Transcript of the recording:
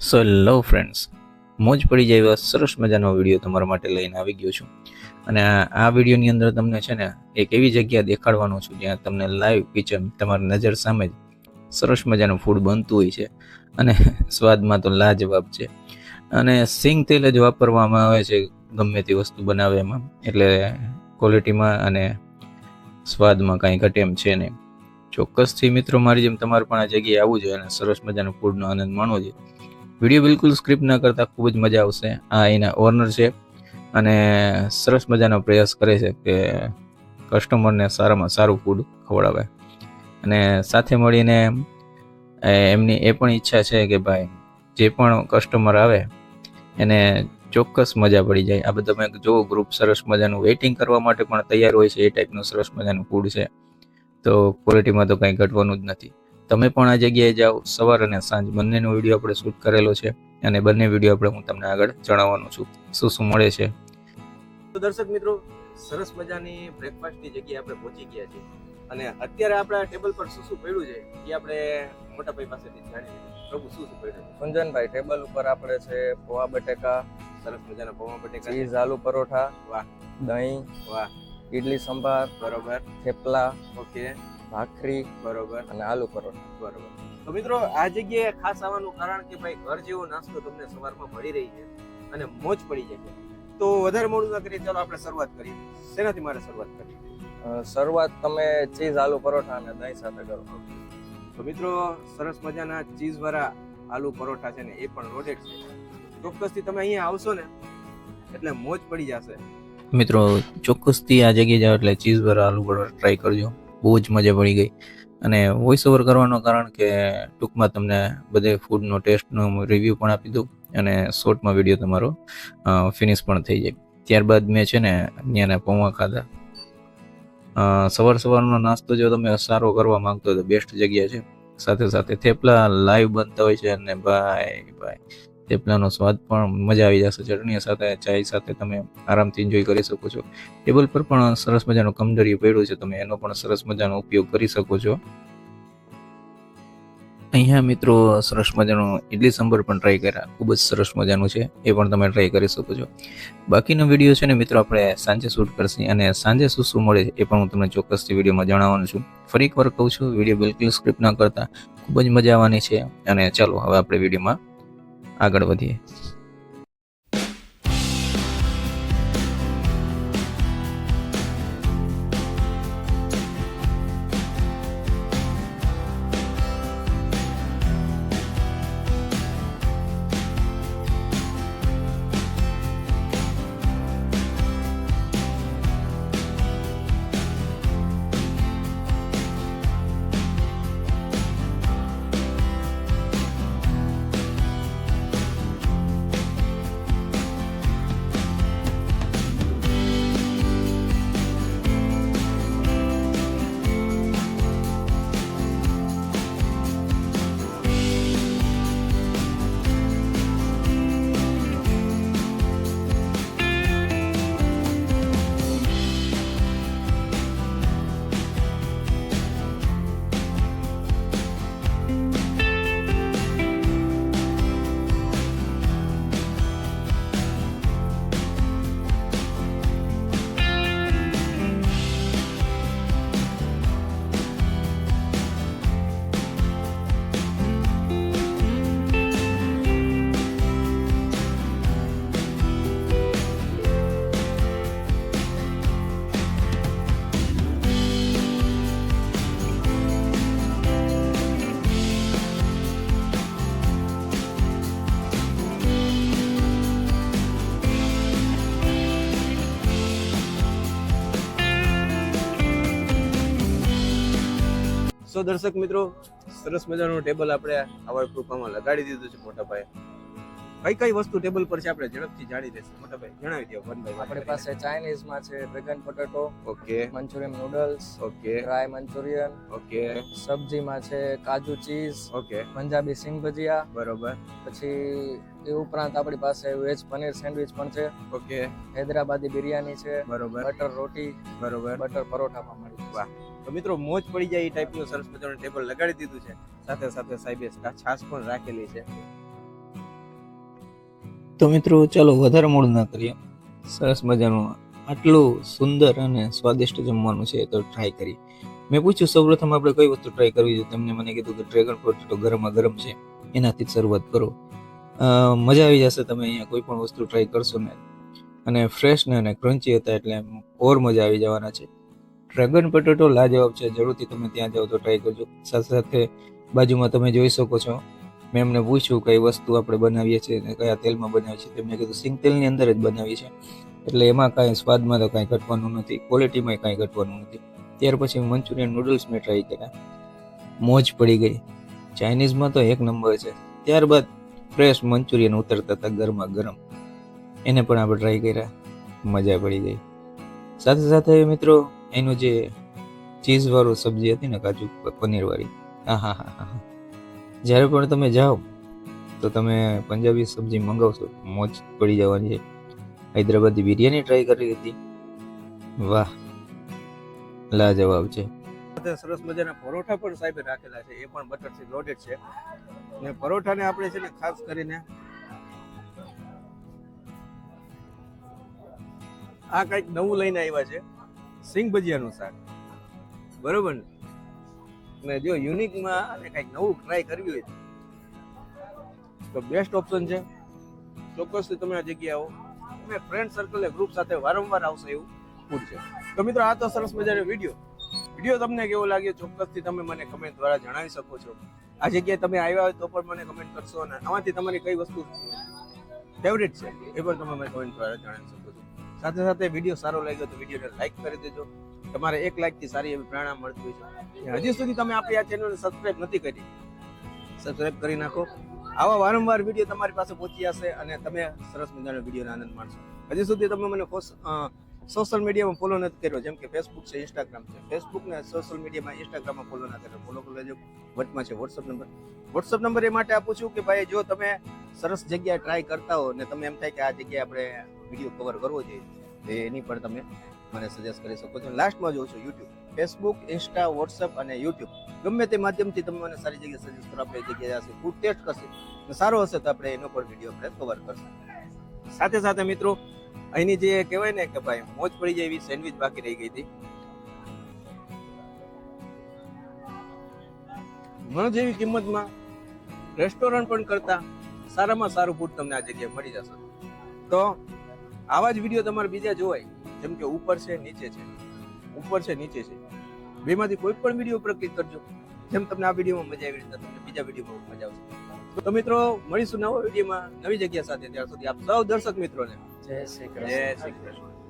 સો લવ friends, મોજ પડી જાય એવા સરસ મજાનો વીડિયો તમારા માટે લઈને આવી ગયો છું. અને આ- વિડીયોની અંદર તમને છે ને એક એવી જગ્યા દેખાડવાનો છું જ્યાં તમને લાઈવ કિચન તમારી નજર સામે જ સરસ મજાનું ફૂડ બનતું હોય છે. અને સ્વાદમાં તો લાજવાબ છે. અને સિંગ તેલ જ વાપરવામાં આવે છે ગમે તે વસ્તુ બનાવે એમાં. એટલે ક્વોલિટીમાં અને સ્વાદમાં કાંઈ ઘટે એમ છે નહીં. ચોક્કસથી મિત્રો, મારી જેમ તમારે પણ આ જગ્યાએ આવવું જોઈએ અને સરસ મજાનું ફૂડનો આનંદ માણવો જોઈએ. વીડિયો બિલકુલ સ્ક્રિપ્ટ ન કરતા, ખૂબ જ મજા આવશે આ એના ઓનર છે. અને સરસ મજાનો પ્રયાસ કરે છે કે કસ્ટમરને સારામાં સારું ફૂડ ખવડાવે. અને સાથે મળીને એમની એ પણ ઈચ્છા છે કે ભાઈ, જે પણ કસ્ટમર આવે, એને ચોક્કસ મજા પડી જાય. આ બધા જો ગ્રુપ સરસ મજાનું વેઇટિંગ કરવા માટે પણ તૈયાર હોય છે, એ ટાઈપનું સરસ મજાનું ફૂડ છે. તો ક્વોલિટીમાં તો કંઈ ઘટવાનું જ નથી. તમે પણ આ જગ્યાએ જાઓ. સવાર અને સાંજ બંનેનો વીડિયો આપણે શૂટ કરેલો છે અને બંને વીડિયો આપણે હું તમને આગળ જણાવવાનો છું. શું શું મળે છે? તો દર્શક મિત્રો સરસ મજાની બ્રેકફાસ્ટની જગ્યાએ આપણે પહોંચી ગયા છીએ. અને અત્યારે આપણા ટેબલ પર શું શું પડ્યું છે એ આપણે મોટા ભાઈ પાસેથી જાણી લઈએ પ્રભુ શું શું પડ્યું? છે ગુંજનભાઈ ટેબલ ઉપર આપણે છે પોવા બટેકા સરસ મજાના પૌવા બટેકા. ચીઝ આલુ પરોઠા વાહ. દહીં વાહ. ઇડલી સંભાર બરોબર. થેપલા. ઓકે. ભાખરી બરોબર. અને આલુ પરોઠા. બરોબર. તો મિત્રો આ જગ્યાએ ખાસ આવવાનું કારણ કે ભાઈ ઘર જેવો નાસ્તો તમને સવારમાં મળી રહી છે અને મોજ પડી જાય છે. તો વધારે મોડું ના કરીએ ચાલો આપણે શરૂઆત કરીએ. શેનાથી મારે શરૂઆત કરવી? શરૂઆત તમે ચીઝ આલુ પરોઠા અને દહીં સાથે કરો. તો મિત્રો સરસ મજાના ચીઝ વાળા આલુ પરોઠા છે ને એ પણ લોડેડ છે. ચોક્કસથી તમે અહીંયા આવશો ને એટલે મોજ પડી જશે. મિત્રો ચોક્કસથી આ જગ્યાએ જાઓ એટલે ચીઝ વાળા આલુ પરોઠા ટ્રાય કરજો. બહુ જ મજા પડી ગઈ. અને વોઇસ ઓવર કરવાનું કારણ કે ટૂંકમાં તમને બધે ફૂડનો ટેસ્ટનો રિવ્યૂ પણ આપી દઉં અને શોર્ટમાં વીડિયો તમારો ફિનિશ પણ થઈ જાય. ત્યારબાદ મેં છે ને ત્યાંના પૌવા ખાધા. સવાર સવારનો નાસ્તો જો તમે સારો કરવા માંગતો તો બેસ્ટ જગ્યા છે. સાથે સાથે થેપલા લાઈવ બનતા હોય છે અને ભાઈ ભાઈ થેપલાનો સ્વાદ પણ મજા આવી જશે. ચટણી સાથે, ચાય સાથે તમે આરામથી એન્જોય કરી શકો છો. ટેબલ પર પણ સરસ મજાનું કમદરિયું પડ્યું છે. તમે એનો પણ સરસ મજાનો ઉપયોગ કરી શકો છો. અહીંયા મિત્રો સરસ મજાનું ઇડલી સંભાર પણ ટ્રાય કર્યા. ખૂબ જ સરસ મજાનું છે. એ પણ તમે ટ્રાય કરી શકો છો. બાકીનો વીડિયો છે ને મિત્રો આપણે સાંજે શૂટ કરશું અને સાંજે શું શું મળે એ પણ હું તમને ચોક્કસથી વિડીયોમાં જણાવવાનું છું. ફરી એકવાર કહું છું વીડિયો બિલકુલ સ્ક્રિપ્ટ ના કરતા. ખૂબ જ મજા આવવાની છે અને ચાલો હવે આપણે વિડીયોમાં આગળ વધીએ. સો દર્શક મિત્રો સરસ મજાનું ટેબલ આપણે આવા કૃપામાં લગાડી દીધું છે મોટા ભાઈ કઈ કઈ વસ્તુ ટેબલ પર છે આપણે ઝડપથી જાણી લેશું? મોટા ભાઈ જણાવી દો વનભાઈ આપણી પાસે ચાઇનીઝમાં છે dragon potato okay. Manchurian noodles okay. Dry Manchurian okay. સબ્જીમાં છે કાજુ ચીઝ ઓકે. પંજાબી સિંગ ભજીયા બરોબર. પછી એ ઉપરાંત આપણી પાસે વેજ પનીર સેન્ડવિચ પણ છે. ઓકે. હૈદરાબાદી બિરયાની છે. બરોબર. બટર રોટી બરોબર. બટર પરોઠા પણ મળી. વાહ. તો મિત્રો, મોજ પડી જાય એ ટાઈપનું સરસ મજાનું ટેબલ લગાડી દીધું છે. સાથે સાથે સાહેબે છાશ પણ રાખેલી છે. તો મિત્રો, ચાલો વધારે મોડું ના કરીએ. સરસ મજાનું, આટલું સુંદર અને સ્વાદિષ્ટ જમવાનું છે તો ટ્રાય કરીએ. મેં પૂછ્યું, સૌપ્રથમ આપણે કઈ વસ્તુ ટ્રાય કરવી જોઈએ? તમને મને કીધું કે ડ્રેગન પોટેટો ગરમા ગરમ છે. એનાથી શરૂઆત કરો. મજા આવી જશે તમે અહીંયા કોઈ પણ વસ્તુ ટ્રાય કરશો ને. અને ફ્રેશ ને અને ક્રન્ચી હતા એટલે ઓર મજા આવી જવાના છે. ડ્રેગન પટેટો લાજવાબ છે. જરૂરથી તમે ત્યાં જાઓ તો ટ્રાય કરજો. સાથે સાથે બાજુમાં તમે જોઈ શકો છો. મેં એમને પૂછ્યું કઈ વસ્તુ આપણે બનાવીએ છીએ અને કયા તેલમાં બનાવીએ છીએ. તેમણે કીધું, સિંગ તેલની અંદર જ બનાવીએ છીએ. એટલે એમાં કાંઈ સ્વાદમાં તો કાંઈ ઘટવાનું નથી. ક્વોલિટીમાં કાંઈ ઘટવાનું નથી. ત્યાર પછી મંચુરિયન નૂડલ્સ મેં ટ્રાય કર્યા. મોજ પડી ગઈ. ચાઇનીઝમાં તો એક નંબર છે. ત્યારબાદ ફ્રેશ મંચુરિયન ઉતરતા હતા ગરમા ગરમ એને પણ આપણે ટ્રાય કર્યા. મજા પડી ગઈ. સાથે સાથે મિત્રો એનું જે ચીઝ વાળું સબ્જી હતી ને કાજુ પનીર વાળી હા હા હા હા જ્યારે પણ તમે જાઓ, તો તમે પંજાબી સબ્જી મંગાવશો મોજ પડી જવાની છે. હૈદરાબાદી બિરયાની ટ્રાય કરી હતી. વાહ, લાજવાબ છે. સરસ મજાના પરોઠા પણ સાહેબે રાખેલા છે, એ પણ બટરથી લોડેડ છે. અને પરોઠાને આપણે છે ને ખાસ કરીને આ કંઈક નવું લઈને આવ્યા છે. સિંગ ભજીયાનું શાક. બરોબર ને? જો યુનિકમાં કંઈક નવું ટ્રાય કરવી હોય તો. બેસ્ટ ઓપ્શન છે. ચોક્કસથી તમે આ જગ્યાએ આવો. તમે ફ્રેન્ડ સર્કલ ગ્રુપ સાથે વારંવાર આવશે એવું ફૂડ છે. તો મિત્રો, આ તો સરસ મજાનો વીડિયો વીડિયો તમને કેવો લાગ્યો, ચોક્કસથી તમે મને કમેન્ટ દ્વારા જણાવી શકો છો. આ જગ્યાએ તમે આવ્યા હોય તો પણ મને કમેન્ટ કરશો અને આમાંથી તમારી કઈ વસ્તુ ફેવરેટ છે એ પણ તમે મને કમેન્ટ દ્વારા જણાવી શકો સાથે સાથે વીડિયો સારો લાગ્યો તો વિડીયોને લાઈક કરી દેજો. તમારે એક લાઇકથી સારી એવી પ્રેરણા મળતી હોય છે. હજી સુધી તમે આપણી આ ચેનલને સબસ્ક્રાઇબ નથી કરી સબસ્ક્રાઇબ કરી નાખો. આવા વારંવાર વીડિયો તમારી પાસે પહોંચી જશે અને તમે સરસ મજાનો વિડીયોનો આનંદ માણશો. હજી સુધી તમે મને સોશિયલ મીડિયામાં ફોલો નથી કર્યો. જેમ કે ફેસબુક છે ઇન્સ્ટાગ્રામ છે. ફેસબુક ને સોશિયલ મીડિયામાં ઇન્સ્ટાગ્રામમાં ફોલો ના કર્યો. ફોલો કરી લેજો. વચમાં છે વોટ્સઅપ નંબર વોટ્સઅપ નંબર એ માટે આપું છું કે ભાઈ, જો તમે સરસ જગ્યાએ ટ્રાય કરતા હો ને તમે એમ થાય કે આ જગ્યાએ આપણે વીડિયો કવર કરવો જોઈએ એની પણ તમે મને સજેસ્ટ કરી શકો છો. લાસ્ટમાં જોઉં છું યુટ્યુબ ફેસબુક ઇન્સ્ટા વોટ્સઅપ અને યુટ્યુબ ગમે તે માધ્યમથી તમે મને સારી જગ્યાએ સજેસ્ટ કરો, આપણે જગ્યાએ જશે ફૂડ ટેસ્ટ કરશે સારો હશે તો આપણે એનો પણ વીડિયો આપણે કવર કરશું. સાથે સાથે મિત્રો, અહીંની જે કહેવાય ને કે ભાઈ, મોજ પડી જાય એવી સેન્ડવિચ બાકી રહી ગઈ હતી. મને જેવી કિંમતમાં રેસ્ટોરન્ટ પણ કરતા સારામાં સારું ફૂડ તમને આ જગ્યાએ મળી જશે. તો આવા જ વીડિયો તમારે બીજા જોવાય જેમ કે ઉપર છે નીચે છે. ઉપર છે નીચે છે. બેમાંથી કોઈ પણ વીડિયો ઉપર ક્લિક કરજો. જેમ તમને આ વિડીયોમાં મજા આવી રીતે તમને બીજા વિડીયોમાં મજા આવશે. તો મિત્રો મળીશું નવા વિડીયોમાં નવી જગ્યા સાથે. ત્યાર સુધી આપ સૌ દર્શક મિત્રોને. જય શ્રી કૃષ્ણ. જય શ્રી કૃષ્ણ.